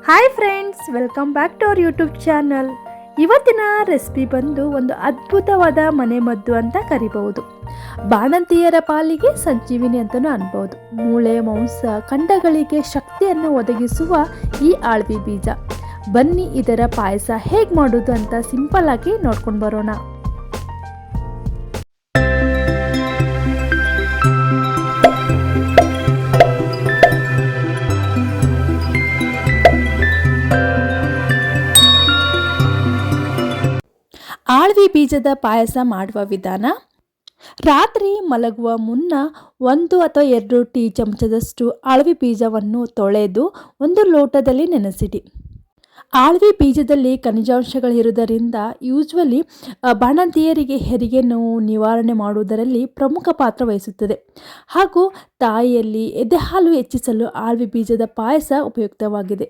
Hi friends welcome back to our YouTube channel ಇವತ್ತಿನ recipe ಬಂದು ಒಂದು ಅದ್ಭುತವಾದ ಮನೆ ಮದ್ದು ಅಂತ ಕರಿಬಹುದು. ಬಾಣಂತಿಯರ ಪಾಲಿಗೆ ಸಂಜೀವಿನಿ ಅಂತಲೂ ಅನ್ಬೋದು ಮೂಳೆ, ಮಾಂಸ, ಖಂಡಗಳಿಗೆ ಶಕ್ತಿಯನ್ನು ಒದಗಿಸುವ ಈ ಆಳ್ವಿ ಬೀಜ. ಬನ್ನಿ ಇದರ ಪಾಯಸ ಹೇಗೆ ಮಾಡೋದು ಅಂತ ಸಿಂಪಲ್ ಆಗಿ ನೋಡ್ಕೊಂಡು ಬರೋಣ. ಬೀಜದ ಪಾಯಸ ಮಾಡುವ ವಿಧಾನ? ರಾತ್ರಿ ಮಲಗುವ ಮುನ್ನ ಒಂದು ಅಥವಾ ಎರಡು ಟೀ ಚಮಚದಷ್ಟು ಆಳ್ವಿ ಬೀಜವನ್ನು ತೊಳೆದು ಒಂದು ಲೋಟದಲ್ಲಿ ನೆನೆಸಿಡಿ. ಆಳ್ವಿ ಬೀಜದಲ್ಲಿ ಖನಿಜಾಂಶಗಳಿರುವುದರಿಂದ ಯೂಶ್ವಲಿ ಬಾಣಂತಿಯರಿಗೆ ಹೆರಿಗೆ ನೋವು ನಿವಾರಣೆ ಮಾಡುವುದರಲ್ಲಿ ಪ್ರಮುಖ ಪಾತ್ರ ವಹಿಸುತ್ತದೆ. ಹಾಗೂ ತಾಯಿಯಲ್ಲಿ ಎದೆ ಹಾಲು ಹೆಚ್ಚಿಸಲು ಆಳ್ವಿ ಬೀಜದ ಪಾಯಸ ಉಪಯುಕ್ತವಾಗಿದೆ.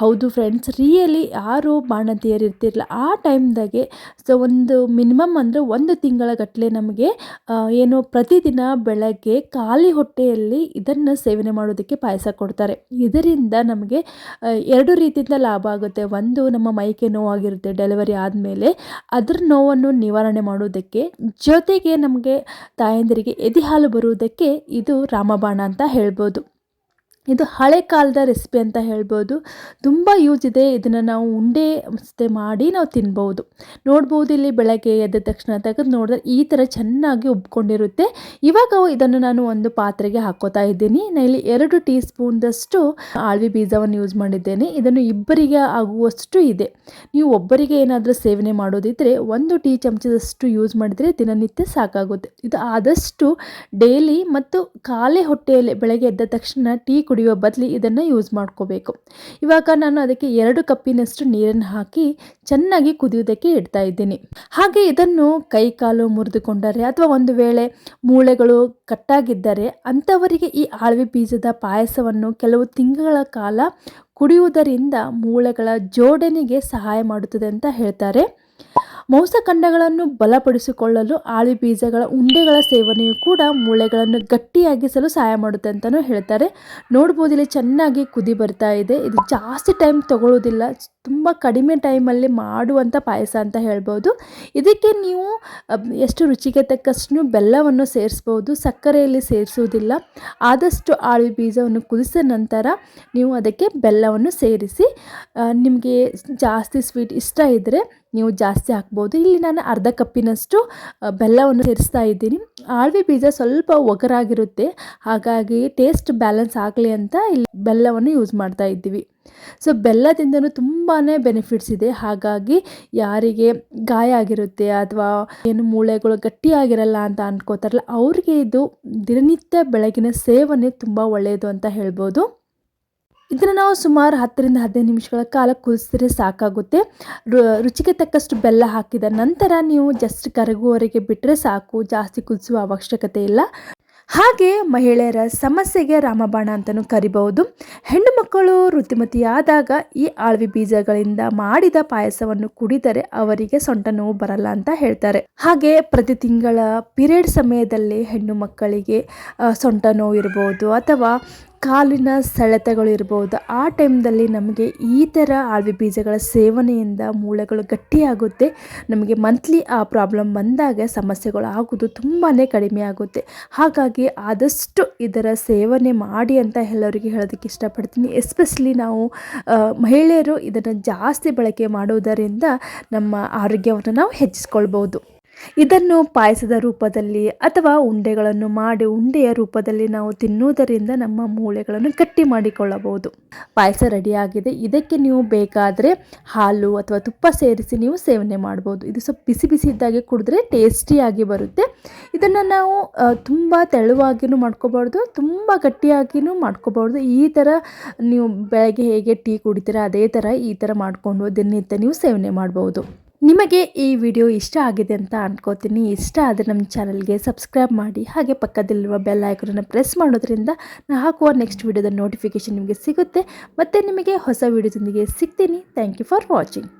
ಹೌದು ಫ್ರೆಂಡ್ಸ್ ರಿಯಲಿ ಯಾರು ಬಾಣಂತಿಯರು ಇರ್ತಿರಲ್ಲ ಆ ಟೈಮ್ದಾಗೆ ಸೊ ಒಂದು ಮಿನಿಮಮ್ ಅಂದರೆ ಒಂದು ತಿಂಗಳ ಗಟ್ಟಲೆ ನಮಗೆ ಏನು ಪ್ರತಿದಿನ ಬೆಳಗ್ಗೆ ಖಾಲಿ ಹೊಟ್ಟೆಯಲ್ಲಿ ಇದನ್ನು ಸೇವನೆ ಮಾಡೋದಕ್ಕೆ ಪಾಯಸ ಕೊಡ್ತಾರೆ. ಇದರಿಂದ ನಮಗೆ ಎರಡು ರೀತಿಯಿಂದ ಲಾಭ ಆಗುತ್ತೆ. ಒಂದು ನಮ್ಮ ಮೈಕೆ ನೋವಾಗಿರುತ್ತೆ ಡೆಲಿವರಿ ಆದಮೇಲೆ. ಅದರ ನೋವನ್ನು ನಿವಾರಣೆ ಮಾಡೋದಕ್ಕೆ ಜೊತೆಗೆ ನಮಗೆ ತಾಯಂದಿರಿಗೆ ಎದೆ ಹಾಲು ಬರುವುದಕ್ಕೆ ಇದು ರಾಮಬಾಣ ಅಂತ ಹೇಳ್ಬೋದು. ಇದು ಹಳೆ ಕಾಲದ ರೆಸಿಪಿ ಅಂತ ಹೇಳ್ಬೋದು. ತುಂಬ ಯೂಸ್ ಇದೆ. ಇದನ್ನು ನಾವು ಉಂಡೆ ಮಸ್ತೆ ಮಾಡಿ ನಾವು ತಿನ್ಬೋದು. ನೋಡ್ಬೋದು ಇಲ್ಲಿ ಬೆಳಗ್ಗೆ ಎದ್ದ ತಕ್ಷಣ ತೆಗೆದು ನೋಡಿದ್ರೆ ಈ ಥರ ಚೆನ್ನಾಗಿ ಉಬ್ಕೊಂಡಿರುತ್ತೆ. ಇವಾಗ ಇದನ್ನು ನಾನು ಒಂದು ಪಾತ್ರೆಗೆ ಹಾಕೋತಾ ಇದ್ದೀನಿ. ನಾನು ಇಲ್ಲಿ ಎರಡು ಟೀ ಸ್ಪೂನ್ದಷ್ಟು ಆಳ್ವಿ ಬೀಜವನ್ನು ಯೂಸ್ ಮಾಡಿದ್ದೇನೆ. ಇದನ್ನು ಇಬ್ಬರಿಗೆ ಆಗುವಷ್ಟು ಇದೆ. ನೀವು ಒಬ್ಬರಿಗೆ ಏನಾದರೂ ಸೇವನೆ ಮಾಡೋದಿದ್ದರೆ ಒಂದು ಟೀ ಚಮಚದಷ್ಟು ಯೂಸ್ ಮಾಡಿದರೆ ದಿನನಿತ್ಯ ಸಾಕಾಗುತ್ತೆ. ಇದು ಆದಷ್ಟು ಡೈಲಿ ಮತ್ತು ಖಾಲಿ ಹೊಟ್ಟೆಯಲ್ಲಿ ಬೆಳಗ್ಗೆ ಎದ್ದ ತಕ್ಷಣ ಟೀ ಕುಡಿಯೋ ಬದಲಿ ಇದನ್ನು ಯೂಸ್ ಮಾಡ್ಕೋಬೇಕು. ಇವಾಗ ನಾನು ಅದಕ್ಕೆ ಎರಡು ಕಪ್ಪಿನಷ್ಟು ನೀರನ್ನು ಹಾಕಿ ಚೆನ್ನಾಗಿ ಕುದಿಯೋದಕ್ಕೆ ಇಡ್ತಾ ಇದ್ದೀನಿ. ಹಾಗೆ ಇದನ್ನು ಕೈ ಕಾಲು ಮುರಿದುಕೊಂಡರೆ ಅಥವಾ ಒಂದು ವೇಳೆ ಮೂಳೆಗಳು ಕಟ್ಟಾಗಿದ್ದರೆ ಅಂಥವರಿಗೆ ಈ ಆಳ್ವಿ ಬೀಜದ ಪಾಯಸವನ್ನು ಕೆಲವು ತಿಂಗಳ ಕಾಲ ಕುಡಿಯುವುದರಿಂದ ಮೂಳೆಗಳ ಜೋಡಣೆಗೆ ಸಹಾಯ ಮಾಡುತ್ತದೆ ಅಂತ ಹೇಳ್ತಾರೆ. ಮಾಂಸಖಂಡಗಳನ್ನು ಬಲಪಡಿಸಿಕೊಳ್ಳಲು ಆಳಿ ಬೀಜಗಳ ಉಂಡೆಗಳ ಸೇವನೆಯು ಕೂಡ ಮೂಳೆಗಳನ್ನು ಗಟ್ಟಿಯಾಗಿಸಲು ಸಹಾಯ ಮಾಡುತ್ತೆ ಅಂತಲೂ ಹೇಳ್ತಾರೆ. ನೋಡ್ಬೋದು, ಇಲ್ಲಿ ಚೆನ್ನಾಗಿ ಕುದಿ ಬರ್ತಾ ಇದೆ. ಇದು ಜಾಸ್ತಿ ಟೈಮ್ ತಗೊಳ್ಳೋದಿಲ್ಲ ತುಂಬ ಕಡಿಮೆ ಟೈಮಲ್ಲಿ ಮಾಡುವಂಥ ಪಾಯಸ ಅಂತ ಹೇಳ್ಬೋದು. ಇದಕ್ಕೆ ನೀವು ಎಷ್ಟು ರುಚಿಗೆ ತಕ್ಕಷ್ಟು ಬೆಲ್ಲವನ್ನು ಸೇರಿಸ್ಬೋದು, ಸಕ್ಕರೆಯಲ್ಲಿ ಸೇರಿಸುವುದಿಲ್ಲ. ಆದಷ್ಟು ಆಳು ಬೀಜವನ್ನು ಕುದಿಸಿದ ನಂತರ ನೀವು ಅದಕ್ಕೆ ಬೆಲ್ಲವನ್ನು ಸೇರಿಸಿ ನಿಮಗೆ ಜಾಸ್ತಿ ಸ್ವೀಟ್ ಇಷ್ಟ ಇದ್ದರೆ ನೀವು ಜಾಸ್ತಿ ಹಾಕ್ಬೋದು. ಇಲ್ಲಿ ನಾನು ಅರ್ಧ ಕಪ್ಪಿನಷ್ಟು ಬೆಲ್ಲವನ್ನು ಸೇರಿಸ್ತಾ ಇದ್ದೀನಿ. ಆಳ್ವಿ ಬೀಜ ಸ್ವಲ್ಪ ಒಗರಾಗಿರುತ್ತೆ, ಹಾಗಾಗಿ ಟೇಸ್ಟ್ ಬ್ಯಾಲೆನ್ಸ್ ಆಗಲಿ ಅಂತ ಇಲ್ಲಿ ಬೆಲ್ಲವನ್ನು ಯೂಸ್ ಮಾಡ್ತಾ ಇದ್ದೀವಿ. ಸೊ ಬೆಲ್ಲದಿಂದನೂ ತುಂಬಾ ಬೆನಿಫಿಟ್ಸ್ ಇದೆ. ಹಾಗಾಗಿ ಯಾರಿಗೆ ಗಾಯ ಆಗಿರುತ್ತೆ ಅಥವಾ ಏನು ಮೂಳೆಗಳು ಗಟ್ಟಿಯಾಗಿರಲ್ಲ ಅಂತ ಅಂದ್ಕೋತಾರಲ್ಲ ಅವ್ರಿಗೆ ಇದು ದಿನನಿತ್ಯ ಬೆಳಗಿನ ಸೇವನೆ ತುಂಬ ಒಳ್ಳೆಯದು ಅಂತ ಹೇಳ್ಬೋದು. ಇದನ್ನು ನಾವು ಸುಮಾರು ಹತ್ತರಿಂದ ಹದಿನೈದು ನಿಮಿಷಗಳ ಕಾಲ ಕುದಿಸಿದ್ರೆ ಸಾಕಾಗುತ್ತೆ. ರುಚಿಗೆ ತಕ್ಕಷ್ಟು ಬೆಲ್ಲ ಹಾಕಿದ ನಂತರ ನೀವು ಜಸ್ಟ್ ಕರಗುವವರೆಗೆ ಬಿಟ್ಟರೆ ಸಾಕು. ಜಾಸ್ತಿ ಕುದಿಸುವ ಅವಶ್ಯಕತೆ ಇಲ್ಲ. ಹಾಗೆ ಮಹಿಳೆಯರ ಸಮಸ್ಯೆಗೆ ರಾಮಬಾಣ ಅಂತಲೂ ಕರಿಬಹುದು. ಹೆಣ್ಣು ಮಕ್ಕಳು ಋತುಮತಿಯಾದಾಗ ಈ ಆಳ್ವಿ ಬೀಜಗಳಿಂದ ಮಾಡಿದ ಪಾಯಸವನ್ನು ಕುಡಿದರೆ ಅವರಿಗೆ ಸೊಂಟ ನೋವು ಬರಲ್ಲ ಅಂತ ಹೇಳ್ತಾರೆ. ಹಾಗೆ ಪ್ರತಿ ತಿಂಗಳ ಪಿರಿಯಡ್ ಸಮಯದಲ್ಲಿ ಹೆಣ್ಣು ಮಕ್ಕಳಿಗೆ ಸೊಂಟ ನೋವು ಇರಬಹುದು ಅಥವಾ ಕಾಲಿನ ಸೆಳೆತಗಳು ಇರ್ಬೋದು. ಆ ಟೈಮ್ದಲ್ಲಿ ನಮಗೆ ಈ ಥರ ಆಳ್ವಿ ಬೀಜಗಳ ಸೇವನೆಯಿಂದ ಮೂಳೆಗಳು ಗಟ್ಟಿಯಾಗುತ್ತೆ. ನಮಗೆ ಮಂತ್ಲಿ ಆ ಪ್ರಾಬ್ಲಮ್ ಬಂದಾಗ ಸಮಸ್ಯೆಗಳು ಆಗೋದು ತುಂಬಾ ಕಡಿಮೆ ಆಗುತ್ತೆ. ಹಾಗಾಗಿ ಆದಷ್ಟು ಇದರ ಸೇವನೆ ಮಾಡಿ ಅಂತ ಎಲ್ಲರಿಗೆ ಹೇಳೋದಕ್ಕೆ ಇಷ್ಟಪಡ್ತೀನಿ. ಎಸ್ಪೆಷಲಿ ನಾವು ಮಹಿಳೆಯರು ಇದನ್ನು ಜಾಸ್ತಿ ಬಳಕೆ ಮಾಡುವುದರಿಂದ ನಮ್ಮ ಆರೋಗ್ಯವನ್ನು ನಾವು ಹೆಚ್ಚಿಸ್ಕೊಳ್ಬೋದು. ಇದನ್ನು ಪಾಯಸದ ರೂಪದಲ್ಲಿ ಅಥವಾ ಉಂಡೆಗಳನ್ನು ಮಾಡಿ ಉಂಡೆಯ ರೂಪದಲ್ಲಿ ನಾವು ತಿನ್ನುವುದರಿಂದ ನಮ್ಮ ಮೂಳೆಗಳನ್ನು ಗಟ್ಟಿ ಮಾಡಿಕೊಳ್ಳಬಹುದು. ಪಾಯಸ ರೆಡಿಯಾಗಿದೆ. ಇದಕ್ಕೆ ನೀವು ಬೇಕಾದರೆ ಹಾಲು ಅಥವಾ ತುಪ್ಪ ಸೇರಿಸಿ ನೀವು ಸೇವನೆ ಮಾಡ್ಬೋದು ಇದು ಸ್ವಲ್ಪ ಬಿಸಿ ಬಿಸಿ ಇದ್ದಾಗೆ ಕುಡಿದ್ರೆ ಟೇಸ್ಟಿಯಾಗಿ ಬರುತ್ತೆ. ಇದನ್ನು ನಾವು ತುಂಬ ತೆಳುವಾಗಿಯೂ ಮಾಡ್ಕೋಬಾರ್ದು ತುಂಬ ಗಟ್ಟಿಯಾಗಿಯೂ ಮಾಡ್ಕೋಬಾರ್ದು ಈ ಥರ ನೀವು ಬೆಳಗ್ಗೆ ಹೇಗೆ ಟೀ ಕುಡಿತೀರ, ಅದೇ ಥರ ಈ ಥರ ಮಾಡಿಕೊಂಡು ದಿನನಿತ್ಯ ನೀವು ಸೇವನೆ ಮಾಡ್ಬೋದು ನಿಮಗೆ ಈ ವಿಡಿಯೋ ಇಷ್ಟ ಆಗಿದೆ ಅಂತ ಅಂದ್ಕೋತೀನಿ ಇಷ್ಟ ಆದರೆ ನಮ್ಮ ಚಾನಲ್ಗೆ ಸಬ್ಸ್ಕ್ರೈಬ್ ಮಾಡಿ, ಹಾಗೆ ಪಕ್ಕದಲ್ಲಿರುವ ಬೆಲ್ ಐಕನನ್ನು ಪ್ರೆಸ್ ಮಾಡೋದ್ರಿಂದ ನಾನು ಹಾಕುವ ನೆಕ್ಸ್ಟ್ ವಿಡಿಯೋದ ನೋಟಿಫಿಕೇಷನ್ ನಿಮಗೆ ಸಿಗುತ್ತೆ. ಮತ್ತು ನಿಮಗೆ ಹೊಸ ವಿಡಿಯೋದೊಂದಿಗೆ ಸಿಗ್ತೀನಿ. Thank you for watching